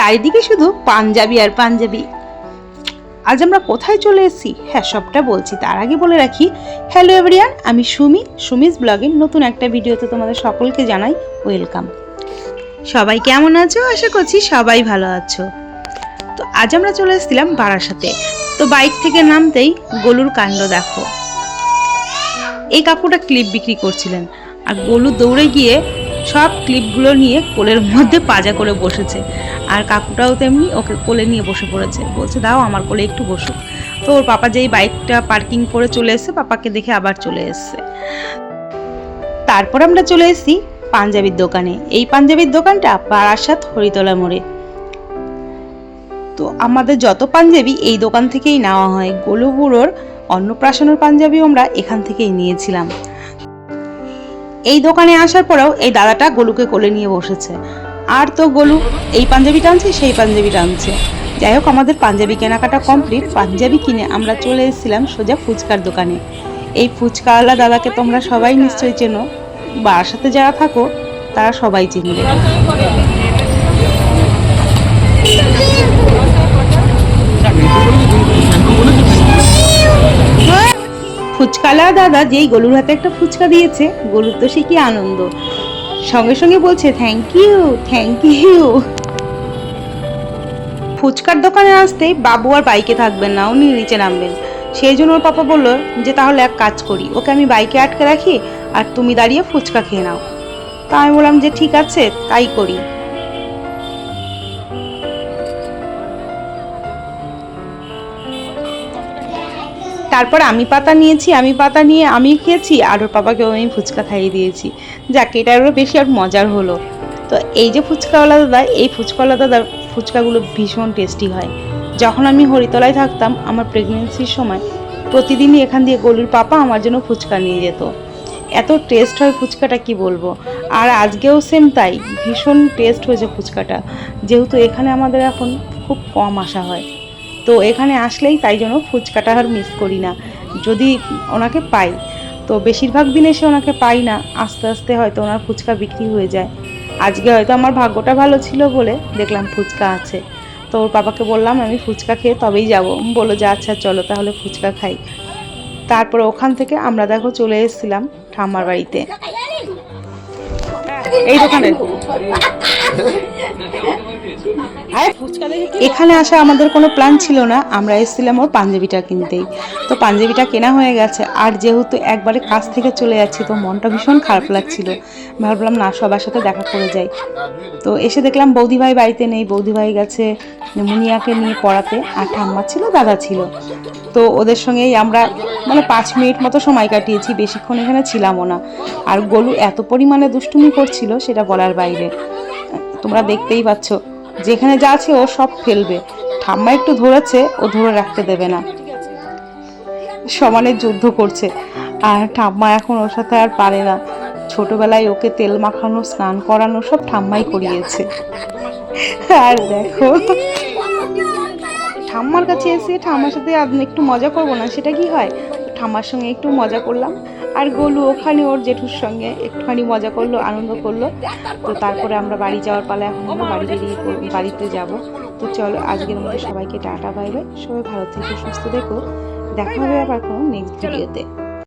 চারিদিকে শুধু পাঞ্জাবি আর পাঞ্জাবি। আজ আমরা কোথায় চলে এসেছি? হ্যাঁ সবটা বলছি। তার আগে বলে রাখি, হ্যালো এভরিয়ান আমি সুমি। সুমিস ব্লগের নতুন একটা ভিডিওতে তোমাদের সকলকে জানাই ওয়েলকাম। সবাই কেমন আছো? আশা করছি সবাই ভালো আছো। তো আজ আমরা চলে এসেছিলাম বারাসাতে। তো বাইক থেকে নামতেই গলুর কাণ্ড দেখো। এই কাকুটা ক্লিপ বিক্রি করছিলেন। আর গলু দৌড়ে গিয়ে সব ক্লিপগুলো নিয়ে কোলের মধ্যে পাজা করে বসেছে। আর কাকুটাও তেমনি ওকে কোলে নিয়ে বসে পড়েছে। বলছে, দাও, আমার কোলে একটু বসুক। তো ওর পাপা যেই বাইকটা পার্কিং করে চলে এসেছে, পাপাকে দেখে আবার চলে এসেছে। তারপর আমরা চলে এসেছি পাঞ্জাবির দোকানে। এই পাঞ্জাবির দোকানটা বারাসাত হরিতলা মোড়ে। তো আমাদের যত পাঞ্জাবি এই দোকান থেকেই নেওয়া হয়। গোলুবুড়োর অন্নপ্রাশনের পাঞ্জাবিও আমরা এখান থেকেই নিয়েছিলাম। এই দোকানে আসার পরেও এই দাদাটা গোলুকে কোলে নিয়ে বসেছে। আর তো গোলু, এই পাঞ্জাবি টানছে, সেই পাঞ্জাবি টানছে। যাই হোক, আমাদের পাঞ্জাবি কেনাকাটা কমপ্লিট পাঞ্জাবি কিনে আমরা চলে এসেছিলাম সোজা ফুচকার দোকানে। এই ফুচকাওয়ালা দাদাকে তোমরা সবাই নিশ্চয়ই চেনো। বা সাথে যারা থাকো, তারা সবাই চিনবে। ফুচকালা দাদা যেই গলুর হাতে একটা ফুচকা দিয়েছে, গলুর তো সে কি আনন্দ। সঙ্গে সঙ্গে বলছে থ্যাংক ইউ থ্যাংক ইউ ফুচকার দোকানে আসতেই বাবু আর বাইকে থাকবেন না, উনি নিচে নামবেন। সেই জন্য ওর পাপা বলল, যে তাহলে এক কাজ করি, ওকে আমি বাইকে আটকে রাখি আর তুমি দাঁড়িয়ে ফুচকা খেয়ে নাও। তা আমি বললাম, যে ঠিক আছে, তাই করি। তারপর আমি পাতা নিয়েছি, আমি পাতা নিয়ে আমি খেয়েছি, আর ওর পাপাকেও আমি ফুচকা খাইয়ে দিয়েছি। যাক এটা আরও বেশি আর মজার হলো। তো এই যে ফুচকাওয়ালা দাদা, এই ফুচকাওয়ালা দাদার ফুচকাগুলো ভীষণ টেস্টি হয়। যখন আমি হরিতলায় থাকতাম, আমার প্রেগনেন্সির সময়, প্রতিদিনই এখান দিয়ে গলুর পাপা আমার জন্য ফুচকা নিয়ে যেত। এত টেস্ট হয় ফুচকাটা, কি বলব? আর আজকেও সেম তাই, ভীষণ টেস্ট হয়েছে ফুচকাটা। যেহেতু এখানে আমাদের এখন খুব কম আসা হয়। তো এখানে আসলেই তাই জন্য ফুচকাটা আর মিস করি না। যদি ওনাকে পাই, তো বেশিরভাগ দিন এসে ওনাকে পাই না, আস্তে আস্তে হয়তো ওনার ফুচকা বিক্রি হয়ে যায়। আজকে হয়তো আমার ভাগ্যটা ভালো ছিল বলে দেখলাম ফুচকা আছে। তো ওর বাবাকে বললাম, আমি ফুচকা খেয়ে তবেই যাব। বলো যে আচ্ছা চলো তাহলে ফুচকা খাই। তারপর ওখান থেকে আমরা দেখো চলে এসেছিলাম ঠাম্মার বাড়িতে। এই দোকানে। এখানে আসা আমাদের কোনো প্ল্যান ছিল না। আমরা এসেছিলাম ওর পাঞ্জাবিটা কিনতেই। তো পাঞ্জাবিটা কেনা হয়ে গেছে। আর যেহেতু একবারে কাছ থেকে চলে যাচ্ছি, তো মনটা ভীষণ খারাপ লাগছিল। ভাবলাম, না, সবার সাথে দেখা করে যাই। তো এসে দেখলাম, বৌদিভাই বাড়িতে নেই। বৌদিভাই গেছে মুনিয়াকে নিয়ে পড়াতে। আর ঠাম্মা ছিল, দাদা ছিল। তো ওদের সঙ্গেই আমরা মানে পাঁচ মিনিট মতো সময় কাটিয়েছি, বেশিক্ষণ এখানে ছিলামও না। আর গলু এত পরিমাণে দুষ্টুমি করছিল সেটা বলার বাইরে। তোমরা দেখতেই পাচ্ছ, যেখানে যা আছে ও সব ফেলবে। ঠাম্মা একটু ধরেছে, ও ধরে রাখতে দেবে না। সমানে যুদ্ধ করছে। আর ঠাম্মা এখন ওর সাথে আর পারে না। ছোটবেলায় ওকে তেল মাখানো, স্নান করানো সব ঠাম্মাই করিয়েছে। আর দেখো ঠাম্মার কাছে এসে ঠাম্মার সাথে একটু মজা করব না সেটা কি হয়? ঠাম্মার সঙ্গে একটু মজা করলাম। আর গোলু ওখানে ওর জেঠুর সঙ্গে একটুখানি মজা করল আনন্দ করল। তো তারপরে আমরা বাড়ি যাওয়ার পালে এখন আমরা বাড়ি বেরিয়ে বাড়িতে যাব। তো চলো আজকের মতো সবাইকে টাটা বাই বাই। সবাই ভালো থেকে সুস্থ দেখো দেখা হবে আবার কোনো নেক্সট ভিডিওতে